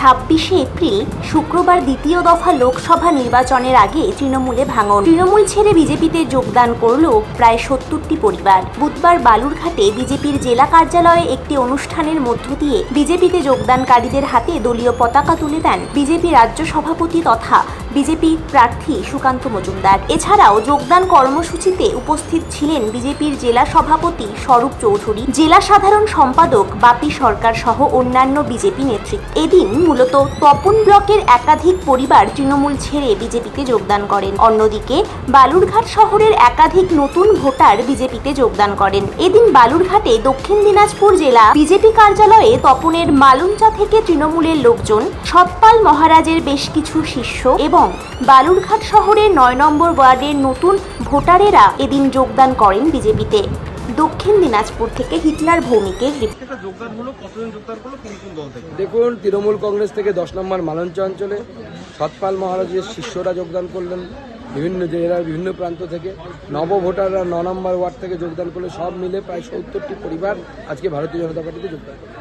ছাব্বিশে এপ্রিল, শুক্রবার দ্বিতীয় দফা লোকসভা নির্বাচনের আগে তৃণমূলে ভাঙন। তৃণমূল ছেড়ে বিজেপিতে যোগদান করল প্রায় সত্তরটি পরিবার। বুধবার বালুরঘাটে বিজেপির জেলা কার্যালয়ে একটি অনুষ্ঠানের মধ্য দিয়ে বিজেপিতে যোগদানকারীদের হাতে দলীয় পতাকা তুলে দেন বিজেপি রাজ্য সভাপতি তথা বিজেপি প্রার্থী সুকান্ত মজুমদার। এছাড়াও যোগদান কর্মসূচিতে উপস্থিত ছিলেন বিজেপির জেলা সভাপতি স্বরূপ চৌধুরী, জেলা সাধারণ সম্পাদক বাপি সরকার সহ অন্যান্য বিজেপি নেতৃত্ব এদিন মূলত তপন ব্লকের একাধিক পরিবার তৃণমূল ছেড়ে বিজেপিতে যোগদান করেন। অন্যদিকে বালুরঘাট শহরের একাধিক নতুন ভোটার বিজেপিতে যোগদান করেন। এদিন বালুরঘাটে দক্ষিণ দিনাজপুর জেলা বিজেপি কার্যালয়ে তপনের মালুঞ্চা থেকে তৃণমূলের লোকজন সৎপাল মহারাজের বেশ কিছু শিষ্য এবং বালুরঘাট শহরের নয় নম্বর ওয়ার্ডের নতুন ভোটারেরা এদিন যোগদান করেন বিজেপিতে। দক্ষিণ দিনাজপুর থেকে হিটলার ভৌমিকের থেকে দেখুন তৃণমূল কংগ্রেস থেকে দশ নম্বর মালঞ্চ অঞ্চলে সৎপাল মহারাজের শিষ্যরা যোগদান করলেন। বিভিন্ন জেলার বিভিন্ন প্রান্ত থেকে নব ভোটাররা ন নম্বর ওয়ার্ড থেকে যোগদান করলে সব মিলে প্রায় সত্তরটি পরিবার আজকে ভারতীয় জনতা পার্টিতে যোগদান করলেন।